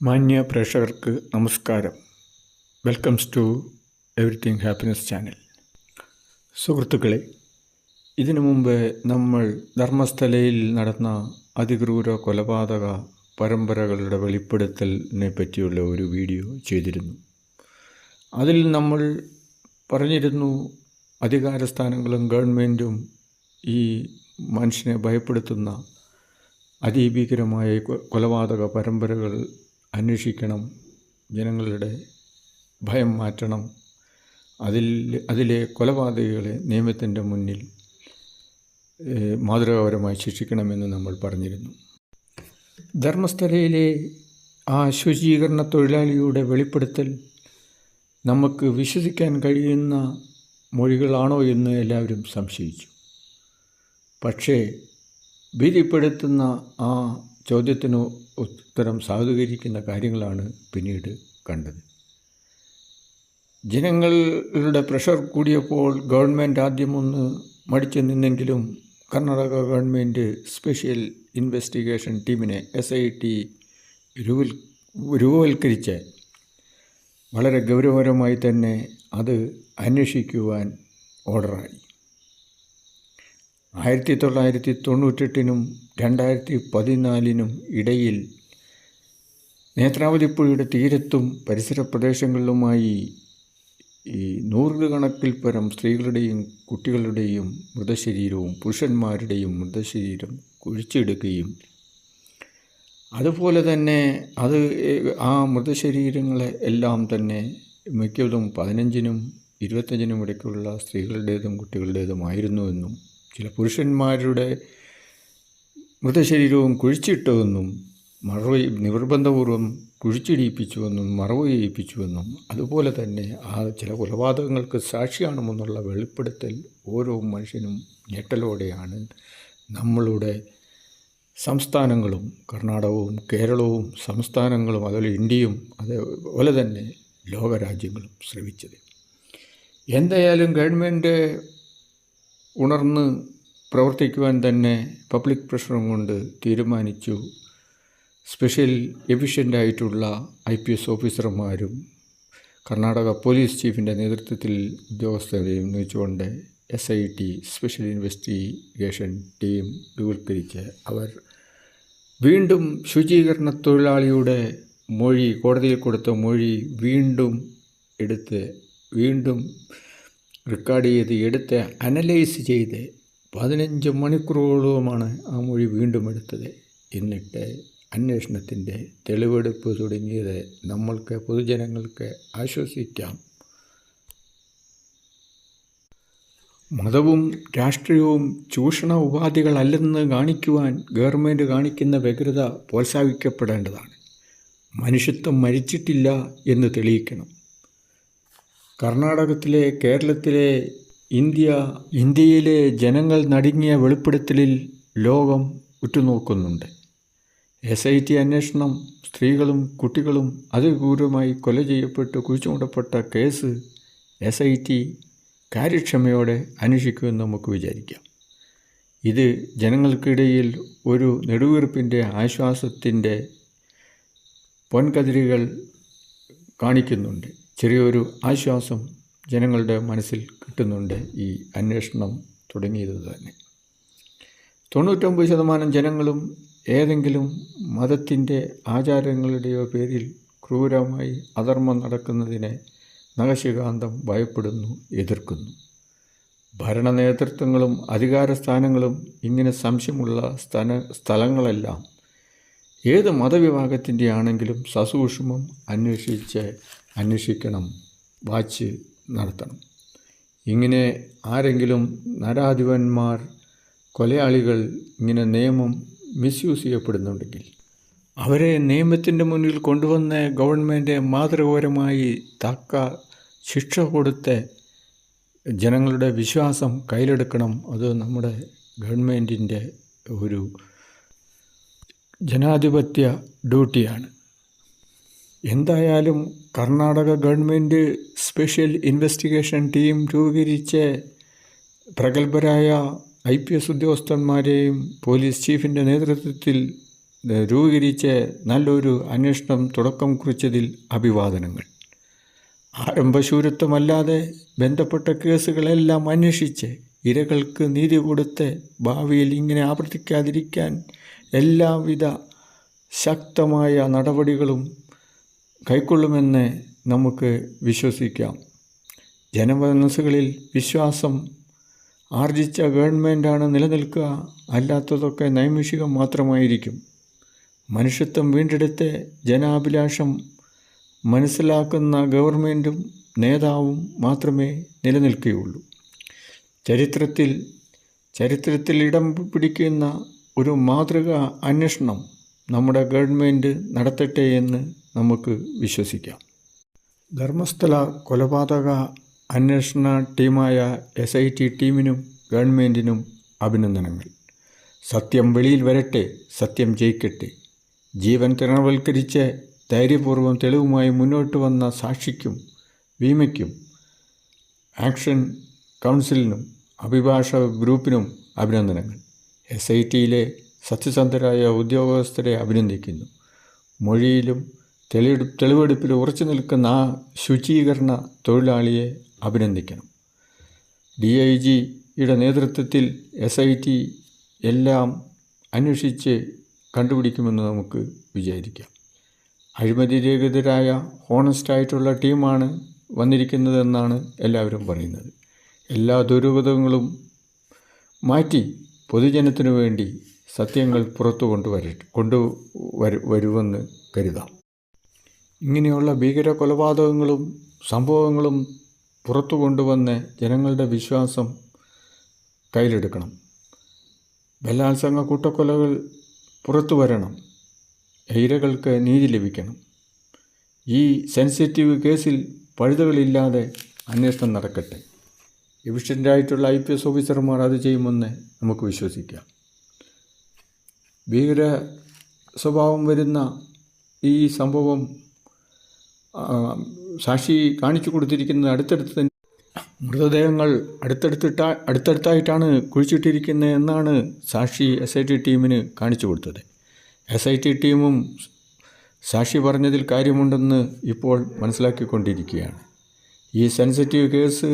മാന്യ പ്രേക്ഷകർക്ക് നമസ്കാരം. Welcomes to everything happiness channel സുഹൃത്തുക്കളെ ഇതിനു മുമ്പ് നമ്മൾ ധർമ്മസ്ഥലയിൽ നടന്ന അതിക്രൂര കൊലപാതക പരമ്പരകളുടെ വെളിപ്പെടുത്തലിനെ പറ്റിയുള്ള ഒരു വീഡിയോ ചെയ്തിരുന്നു. അതിൽ നമ്മൾ പറഞ്ഞിരുന്നു അധികാരസ്ഥാനങ്ങളും ഗവൺമെന്റും ഈ മനുഷ്യനെ ഭയപ്പെടുത്തുന്ന അതിഭീകരമായ കൊലപാതക പരമ്പരകൾ അന്വേഷിക്കണം ജനങ്ങളുടെ ഭയം മാറ്റണം. അതിൽ അതിലെ കൊലപാതകികളെ നിയമത്തിന്റെ മുന്നിൽ മാതൃകാപരമായി ശിക്ഷിക്കണമെന്ന് നമ്മൾ പറഞ്ഞിരുന്നു. ധർമ്മസ്ഥലയിലെ ആ ശുചീകരണ തൊഴിലാളിയുടെ വെളിപ്പെടുത്തൽ നമുക്ക് വിശ്വസിക്കാൻ കഴിയുന്ന മൊഴികളാണോ എന്ന് എല്ലാവരും സംശയിച്ചു. പക്ഷേ ഭീതിപ്പെടുത്തുന്ന ആ ചോദ്യത്തിന് ഉത്തരം സാധൂകരിക്കുന്ന കാര്യങ്ങളാണ് പിന്നീട് കണ്ടത്. ജനങ്ങളുടെ പ്രഷർ കൂടിയപ്പോൾ ഗവൺമെന്റ് ആദ്യം ഒന്ന് മടിച്ചു നിന്നെങ്കിലും കർണാടക ഗവൺമെന്റ് സ്പെഷ്യൽ ഇൻവെസ്റ്റിഗേഷൻ ടീമിനെ എസ് ഐ ടി രൂപൽ രൂപവൽക്കരിച്ച് വളരെ ഗൗരവപരമായി തന്നെ അത് അന്വേഷിക്കുവാൻ ഓർഡറായി. ആയിരത്തി തൊള്ളായിരത്തി തൊണ്ണൂറ്റെട്ടിനും രണ്ടായിരത്തി പതിനാലിനും ഇടയിൽ നേത്രാവതിപ്പുഴയുടെ തീരത്തും പരിസര പ്രദേശങ്ങളിലുമായി ഈ നൂറുകണക്കിൽ പരം സ്ത്രീകളുടെയും കുട്ടികളുടെയും മൃതശരീരവും പുരുഷന്മാരുടെയും മൃതശരീരം കുഴിച്ചെടുക്കുകയും അതുപോലെ തന്നെ അത് ആ മൃതശരീരങ്ങളെ എല്ലാം തന്നെ മിക്കതും പതിനഞ്ചിനും ഇരുപത്തഞ്ചിനും ഇടയ്ക്കുള്ള സ്ത്രീകളുടേതും കുട്ടികളുടേതുമായിരുന്നുവെന്നും ചില പുരുഷന്മാരുടെ മൃതശരീരവും കുഴിച്ചിട്ടുവെന്നും മറവ് നിർബന്ധപൂർവം കുഴിച്ചിടിയിപ്പിച്ചുവെന്നും മറവ് ചെയ്യിപ്പിച്ചുവെന്നും അതുപോലെ തന്നെ ആ ചില കൊലപാതകങ്ങൾക്ക് സാക്ഷിയാണെന്നുള്ള വെളിപ്പെടുത്തൽ ഓരോ മനുഷ്യനും ഞെട്ടലോടെയാണ്. നമ്മളുടെ സംസ്ഥാനങ്ങളും കർണാടകവും കേരളവും സംസ്ഥാനങ്ങളും അതുപോലെ ഇന്ത്യയും അതേപോലെ തന്നെ ലോകരാജ്യങ്ങളും ശ്രമിച്ചത്. എന്തായാലും ഗവൺമെന്റ് ഉണർന്ന് പ്രവർത്തിക്കുവാൻ തന്നെ പബ്ലിക് പ്രഷറും കൊണ്ട് തീരുമാനിച്ചു. സ്പെഷ്യൽ എഫിഷ്യന്റായിട്ടുള്ള ഐ പി എസ് ഓഫീസർമാരും കർണാടക പോലീസ് ചീഫിന്റെ നേതൃത്വത്തിൽ ഉദ്യോഗസ്ഥരെയും നിയമിച്ചുകൊണ്ട് S I T special investigation team രൂപീകരിച്ച് അവർ വീണ്ടും ശുചീകരണ തൊഴിലാളിയുടെ മൊഴി കോടതിയിൽ കൊടുത്ത മൊഴി വീണ്ടും എടുത്ത് വീണ്ടും റെക്കോർഡ് ചെയ്ത് എടുത്ത് അനലൈസ് ചെയ്ത് പതിനഞ്ച് മണിക്കൂറോളവുമാണ് ആ മൊഴി വീണ്ടും എടുത്തത്. എന്നിട്ട് അന്വേഷണത്തിന്റെ തെളിവെടുപ്പ് തുടങ്ങിയത് നമ്മൾക്ക് പൊതുജനങ്ങൾക്ക് ആശ്വസിക്കാം. മതവും രാഷ്ട്രീയവും ചൂഷണ ഉപാധികളല്ലെന്ന് കാണിക്കുവാൻ ഗവൺമെന്റ് കാണിക്കുന്ന വ്യഗ്രത പ്രോത്സാഹിക്കപ്പെടേണ്ടതാണ് മനുഷ്യത്വം മരിച്ചിട്ടില്ല എന്ന് തെളിയിക്കണം. കർണാടകത്തിലെ കേരളത്തിലെ ഇന്ത്യ ഇന്ത്യയിലെ ജനങ്ങൾ നടുങ്ങിയ വെളിപ്പെടുത്തലിൽ ലോകം ഉറ്റുനോക്കുന്നുണ്ട്. എസ് ഐ ടി അന്വേഷണം സ്ത്രീകളും കുട്ടികളും അതിക്രൂരമായി കൊല ചെയ്യപ്പെട്ട് കുഴിച്ചുമൂടപ്പെട്ട കേസ് എസ് ഐ ടി കാര്യക്ഷമയോടെ അന്വേഷിക്കുമെന്ന് നമുക്ക് വിചാരിക്കാം. ഇത് ജനങ്ങൾക്കിടയിൽ ഒരു നെടുവീർപ്പിന്റെ ആശ്വാസത്തിന്റെ പൊൻകതിരുകൾ കാണിക്കുന്നുണ്ട്. ചെറിയൊരു ആശ്വാസം ജനങ്ങളുടെ മനസ്സിൽ കിട്ടുന്നുണ്ട് ഈ അന്വേഷണം തുടങ്ങിയത് തന്നെ. തൊണ്ണൂറ്റൊമ്പത് ശതമാനം ജനങ്ങളും ഏതെങ്കിലും മതത്തിന്റെ ആചാരങ്ങളുടെയോ പേരിൽ ക്രൂരമായി അധർമ്മം നടക്കുന്നതിനെ നഖശികാന്തം ഭയപ്പെടുന്നു എതിർക്കുന്നു. ഭരണ നേതൃത്വങ്ങളും അധികാരസ്ഥാനങ്ങളും ഇങ്ങനെ സംശയമുള്ള സ്ഥല സ്ഥലങ്ങളെല്ലാം ഏത് മതവിഭാഗത്തിന്റെ ആണെങ്കിലും സസൂക്ഷ്മം അന്വേഷിച്ച് അന്വേഷിക്കണം വാച്ച് നടത്തണം. ഇങ്ങനെ ആരെങ്കിലും നരാധിപന്മാർ കൊലയാളികൾ ഇങ്ങനെ നിയമം മിസ്യൂസ് ചെയ്യപ്പെടുന്നുണ്ടെങ്കിൽ അവരെ നിയമത്തിന്റെ മുന്നിൽ കൊണ്ടുവന്ന് ഗവൺമെന്റ് മാതൃകപരമായി തക്ക ശിക്ഷ കൊടുത്ത് ജനങ്ങളുടെ വിശ്വാസം കയ്യിലെടുക്കണം. അത് നമ്മുടെ ഗവൺമെന്റിന്റെ ഒരു ജനാധിപത്യ ഡ്യൂട്ടിയാണ്. എന്തായാലും Karnataka government special investigation team രൂപീകരിച്ച് പ്രഗത്ഭരായ ഐ പി എസ് ഉദ്യോഗസ്ഥന്മാരെയും പോലീസ് ചീഫിന്റെ നേതൃത്വത്തിൽ രൂപീകരിച്ച് നല്ലൊരു അന്വേഷണം തുടക്കം കുറിച്ചതിൽ അഭിവാദനങ്ങൾ. ആരംഭശൂരത്വമല്ലാതെ ബന്ധപ്പെട്ട കേസുകളെല്ലാം അന്വേഷിച്ച് ഇരകൾക്ക് നീതി കൊടുത്ത് ഭാവിയിൽ ഇങ്ങനെ ആവർത്തിക്കാതിരിക്കാൻ എല്ലാവിധ ശക്തമായ നടപടികളും കൈക്കൊള്ളുമെന്ന് നമുക്ക് വിശ്വസിക്കാം. ജനമനസ്സുകളിൽ വിശ്വാസം ആർജിച്ച ഗവൺമെന്റാണ് നിലനിൽക്കുക അല്ലാത്തതൊക്കെ നൈമിഷികം മാത്രമായിരിക്കും. മനുഷ്യത്വം വീണ്ടെടുത്ത് ജനാഭിലാഷം മനസ്സിലാക്കുന്ന ഗവൺമെന്റും നേതാവും മാത്രമേ നിലനിൽക്കുകയുള്ളൂ. ചരിത്രത്തിൽ ചരിത്രത്തിൽ ഇടം പിടിക്കുന്ന ഒരു മാതൃക അന്വേഷണം നമ്മുടെ ഗവൺമെന്റ് നടത്തട്ടെ എന്ന് നമുക്ക് വിശ്വസിക്കാം. ധർമ്മസ്ഥല കൊലപാതക അന്വേഷണ ടീമായ എസ് ഐ ടി ടീമിനും ഗവൺമെന്റിനും അഭിനന്ദനങ്ങൾ. സത്യം വെളിയിൽ വരട്ടെ സത്യം ജയിക്കട്ടെ. ജീവൻ തിരണവൽക്കരിച്ച് ധൈര്യപൂർവം തെളിവുമായി മുന്നോട്ട് വന്ന സാക്ഷിക്കും ഭീമയ്ക്കും ആക്ഷൻ കൗൺസിലിനും അഭിഭാഷക ഗ്രൂപ്പിനും അഭിനന്ദനങ്ങൾ. എസ് ഐ ടിയിലെ സത്യസന്ധരായ ഉദ്യോഗസ്ഥരെ അഭിനന്ദിക്കുന്നു. മൊഴിയിലും തെളിയെടു തെളിവെടുപ്പിൽ ഉറച്ചു നിൽക്കുന്ന ആ ശുചീകരണ തൊഴിലാളിയെ അഭിനന്ദിക്കണം. ഡി ഐ ജിയുടെ നേതൃത്വത്തിൽ എസ് ഐ ടി എല്ലാം അന്വേഷിച്ച് കണ്ടുപിടിക്കുമെന്ന് നമുക്ക് വിചാരിക്കാം. അഴിമതി രഹിതരായ ഹോണസ്റ്റായിട്ടുള്ള ടീമാണ് വന്നിരിക്കുന്നതെന്നാണ് എല്ലാവരും പറയുന്നത്. എല്ലാ ദുരൂഹതകളും മാറ്റി പൊതുജനത്തിനു വേണ്ടി സത്യങ്ങൾ പുറത്തു കൊണ്ടുവര കൊണ്ടു വരുവെന്ന് കരുതാം. ഇങ്ങനെയുള്ള ഭീകര കൊലപാതകങ്ങളും സംഭവങ്ങളും പുറത്തു കൊണ്ടുവന്ന് ജനങ്ങളുടെ വിശ്വാസം കയ്യിലെടുക്കണം. ബലാത്സംഗ കൂട്ടക്കൊലകൾ പുറത്തു വരണം. ഇരകൾക്ക് നീതി ലഭിക്കണം. ഈ സെൻസിറ്റീവ് കേസിൽ പഴുതുകളില്ലാതെ അന്വേഷണം നടക്കട്ടെ. എഫിഷ്യന്റായിട്ടുള്ള ഐ പി എസ് ഓഫീസർമാർ അത് ചെയ്യുമെന്ന് നമുക്ക് വിശ്വസിക്കാം. ഭീകര സ്വഭാവം വരുന്ന ഈ സംഭവം സാക്ഷി കാണിച്ചു കൊടുത്തിരിക്കുന്നത് അടുത്തടുത്ത് തന്നെ മൃതദേഹങ്ങൾ അടുത്തടുത്തിട്ടാ അടുത്തടുത്തായിട്ടാണ് കുഴിച്ചിട്ടിരിക്കുന്നത് എന്നാണ് സാക്ഷി എസ് ഐ ടി ടീമിന് കാണിച്ചു കൊടുത്തത്. എസ് ഐ ടി ടീമും സാക്ഷി പറഞ്ഞതിൽ കാര്യമുണ്ടെന്ന് ഇപ്പോൾ മനസ്സിലാക്കിക്കൊണ്ടിരിക്കുകയാണ്. ഈ സെൻസിറ്റീവ് കേസ്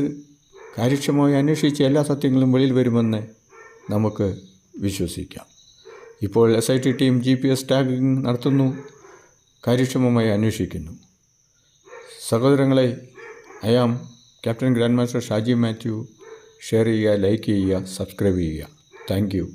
കാര്യക്ഷമമായി അന്വേഷിച്ച് എല്ലാ സത്യങ്ങളും വെളിയിൽ വരുമെന്ന് നമുക്ക് വിശ്വസിക്കാം. ഇപ്പോൾ S I T team G P S tagging നടത്തുന്നു. കാര്യക്ഷമമായി അന്വേഷിക്കുന്നു. സഹോദരങ്ങളെ I am captain grand master Shaji Mathew share ചെയ്യുക ലൈക്ക് ചെയ്യുക സബ്സ്ക്രൈബ് ചെയ്യുക. താങ്ക്